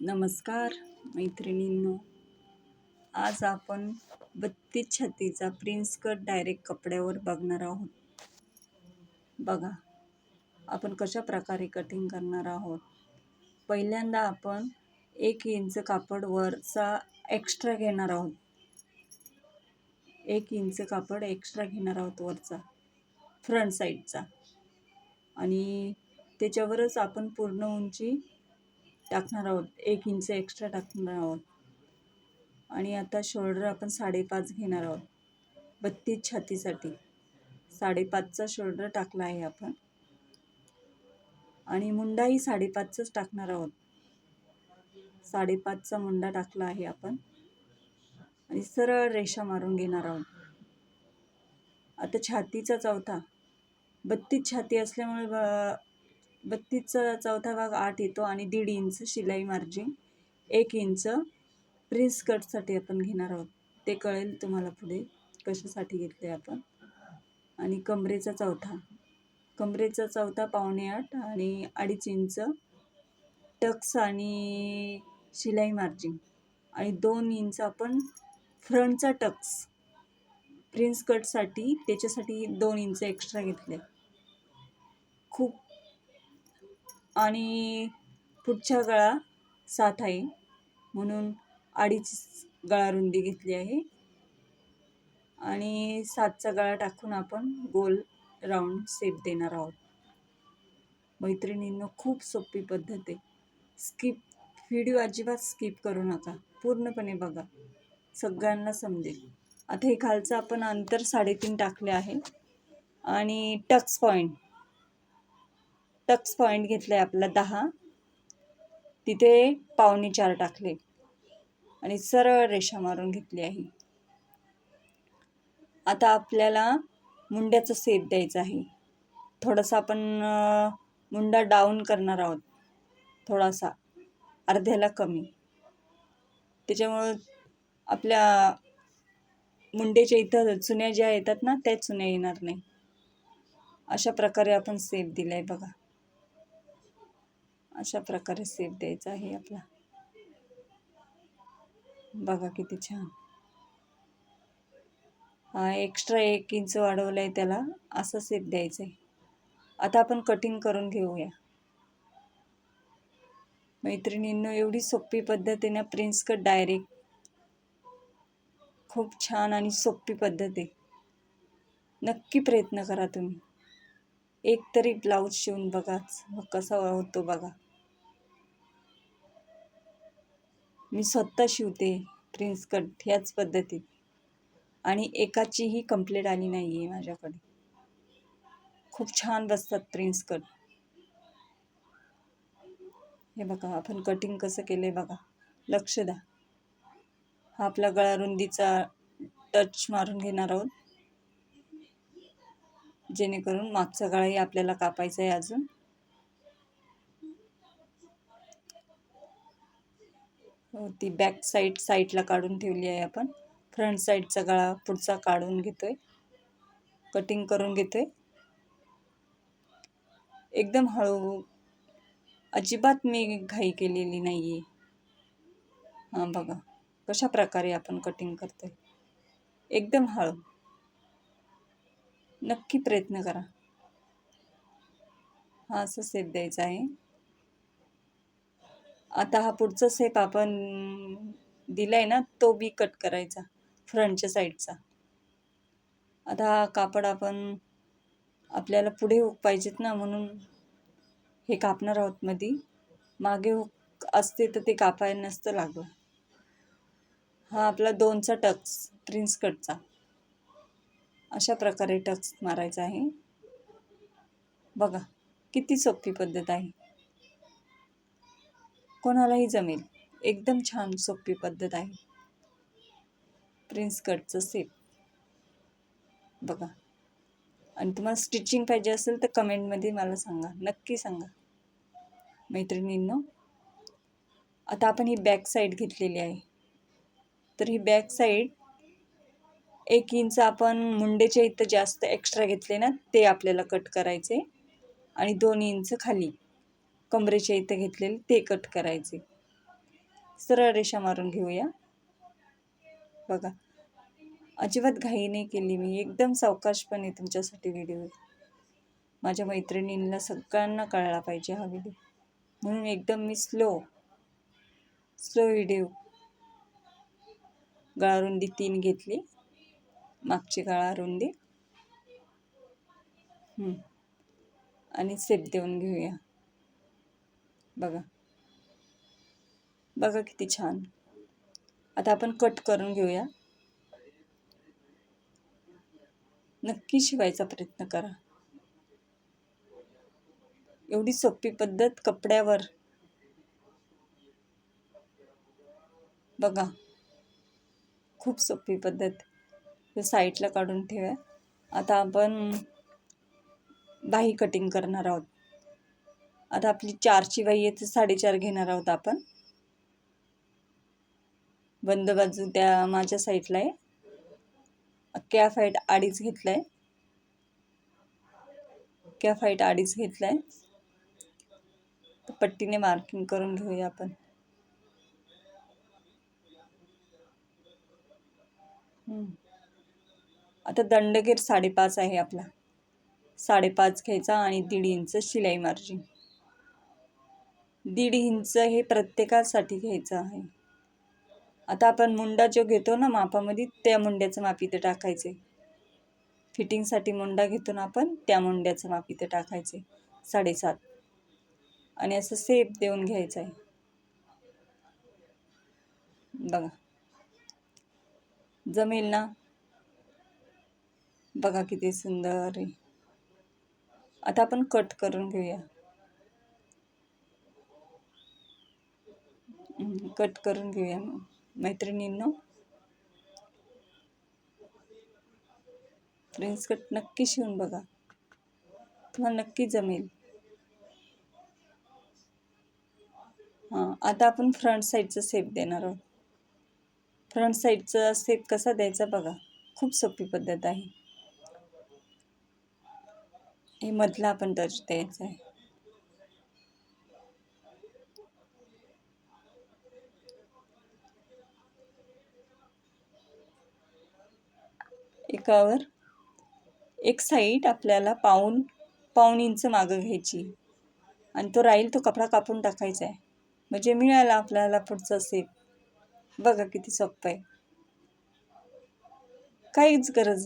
नमस्कार मैत्रिणींनो. आज आपण बत्तीस छातीचा प्रिन्स कट डायरेक्ट कपड्यावर बघणार आहोत. बघा आपण कशा प्रकारे कटिंग करणार आहोत. पहिल्यांदा आपण एक इंच कापड वरचा एक्स्ट्रा घेणार आहोत. एक इंच कापड एक्स्ट्रा घेणार आहोत वरचा फ्रंट साईडचा आणि त्याच्यावरच आपण पूर्ण उंची टाकणार आहोत. एक इंच एक्स्ट्रा टाकणार आहोत. आणि आता शोल्डर आपण साडेपाच घेणार आहोत. बत्तीस छातीसाठी. साडेपाचचा शोल्डर टाकला आहे आपण. आणि मुंडाही साडेपाचचाच टाकणार आहोत. साडेपाचचा मुंडा टाकला आहे आपण. आणि सरळ रेषा मारून घेणार आहोत. आता छातीचा चौथा बत्तीस छाती असल्यामुळे ब बत्तीसचा चौथा भाग आठ येतो आणि दीड इंच शिलाई मार्जिन एक इंच प्रिन्स कटसाठी आपण घेणार आहोत. ते कळेल तुम्हाला पुढे कशासाठी घेतले आपण. आणि कमरेचा चौथा. कमरेचा चौथा पावणे आठ आणि अडीच इंच टक्स आणि शिलाई मार्जिन. आणि दोन इंच आपण फ्रंटचा टक्स. प्रिन्स कटसाठी त्याच्यासाठी दोन इंच एक्स्ट्रा घेतले खूप आणि पुढच्या गळा सात आहे. म्हणून अडीच गळा रुंदी घेतली आहे. आणि सातचा गळा टाकून आपण गोल राऊंड सेप देणार आहोत. मैत्रिणींनो खूप सोपी पद्धत आहे. स्किप व्हिडिओ अजिबात स्किप करू नका. पूर्णपणे बघा. सगळ्यांना समजेल. आता हे खालचं आपण अंतर साडेतीन टाकले आहे. आणि टक्स पॉईंट टक्स पॉईंट घेतला आहे आपला दहा. तिथे पावणे चार टाकले. आणि सरळ रेषा मारून घेतली आहे. आता आपल्याला मुंड्याचा सेप द्यायचा आहे. थोडासा आपण मुंडा डाऊन करणार आहोत. थोडासा. अर्ध्याला कमी. त्याच्यामुळं आपल्या मुंडेच्या इथं चुन्या ज्या येतात ना त्या चुन्या येणार नाही. अशा प्रकारे आपण सेप दिला आहे बघा. अशा प्रकारे सेप द्यायचा आहे आपला. बघा किती छान. हा एक्स्ट्रा एक इंच वाढवलं आहे त्याला. असं सेप द्यायचं आहे आता आपण कटिंग करून घेऊया. मैत्रिणींनो एवढी सोपी पद्धतीने प्रिन्स कट डायरेक्ट खूप छान आणि सोपी पद्धत आहे. नक्की प्रयत्न करा तुम्ही. एक तरी ब्लाऊज शिवून बघाच मग कसा होतो बघा. मी स्वतः शिवते प्रिन्स कट ह्याच पद्धतीत. आणि एकाचीही कंप्लेट आली नाही आहे माझ्याकडे. खूप छान बसतात प्रिन्स कट. हे बघा आपण कटिंग कसं केलं आहे बघा. लक्ष द्या. हा आपला गळा रुंदीचा टच मारून घेणार आहोत. जेणेकरून मागचा गळाही आपल्याला कापायचा आहे अजून. ती बॅक साईड साईडला काढून ठेवली आहे आपण. फ्रंट साईडचा गळा पुढचा काढून घेतोय. कटिंग करून घेतोय. एकदम हळू अजिबात मी घाई केलेली नाही आहे हां बघा. कशा प्रकारे आपण कटिंग करतोय. एकदम हळू. नक्की प्रयत्न करा. हा असं सेप द्यायचा आहे. आता हा पुढचा सेप आपण दिला आहे ना तो बी कट करायचा फ्रंटच्या साईडचा आता हा कापड आपण आपल्याला पुढे हुक पाहिजेत ना म्हणून हे कापणार आहोत मध्ये मागे हुक असते तर ते कापायला नसतं लागलं. हा आपला दोनचा टक्स प्रिन्स कटचा अशा प्रकारे टक्स मारायचा आहे. बघा किती सोपी पद्धत आहे. कोणालाही जमेल. एकदम छान सोपी पद्धत आहे. प्रिन्स कटचं सेप. बघा. आणि तुम्हाला स्टिचिंग पाहिजे असेल तर कमेंटमध्ये मला सांगा. नक्की सांगा. मैत्रिणींनो आता आपण ही बॅक साईड घेतलेली आहे. तर ही बॅक साईड एक इंच आपण मुंडेच्या इथं जास्त एक्स्ट्रा घेतले ना ते आपल्याला कट करायचे. आणि दोन इंच खाली. कमरेच्या इथं घेतलेले ते कट करायचे. सरळ रेषा मारून घेऊया. बघा. अजिबात घाई नाही केली मी. एकदम सावकाशपणे तुमच्यासाठी व्हिडिओ माझ्या मैत्रिणींना सगळ्यांना कळला पाहिजे हा व्हिडिओ म्हणून एकदम मी स्लो स्लो व्हिडिओ गळारुंदी तीन घेतली. मागची गळारुंदी. आणि सेप देऊन घेऊया. बघा. बघा किती छान. आता आपण कट करून घेऊया. नक्की शिवायचा प्रयत्न करा. एवढी सोपी पद्धत कपड्यावर. बघा. खूप सोपी पद्धत. साईडला काढून ठेवा आता आपण बाही कटिंग करणार आहोत. आता आपली चारची बाही आहे तर साडेचार घेणार आहोत आपण. बंद बाजू त्या माझ्या साईडला आहे. अख्ख्या फाईट अडीच घेतलाय. अख्ख्या फाईट अडीच घेतलाय. तर पट्टीने मार्किंग करून घेऊया आपण. आता दंडगीर साडेपाच आहे आपला. साडेपाच घ्यायचा आणि दीड इंच शिलाई मार्जिन. दीड इंच हे प्रत्येकासाठी घ्यायचं आहे. आता आपण मुंडा जो घेतो ना मापामध्ये त्या मुंड्याचं माप इथे टाकायचे. फिटिंगसाठी मुंडा घेतो ना आपण त्या मुंड्याचं माप इथे टाकायचे. साडेसात. आणि असं सेप देऊन घ्यायचं आहे. बघा. जमेल ना? बघा किती सुंदर आहे. आता आपण कट करून घेऊया. कट करून घेऊया मग मैत्रिणींनो. प्रिन्स कट नक्की शिवून बघा. तुम्हाला नक्की जमेल. हां आता आपण फ्रंट साईडचा सेप देणार आहोत. फ्रंट साईडचा सेप कसा द्यायचा बघा. खूप सोपी पद्धत आहे. हे मधला आपण दर्ज द्यायचा आहे. एकावर एक साईड आपल्याला पाऊन पाऊन इंच मागं घ्यायची. आणि तो राहील तो कपडा कापून टाकायचा आहे. म्हणजे मिळाला आपल्याला पुढचा सेप बघा किती सोपं आहे. काहीच गरज नाही.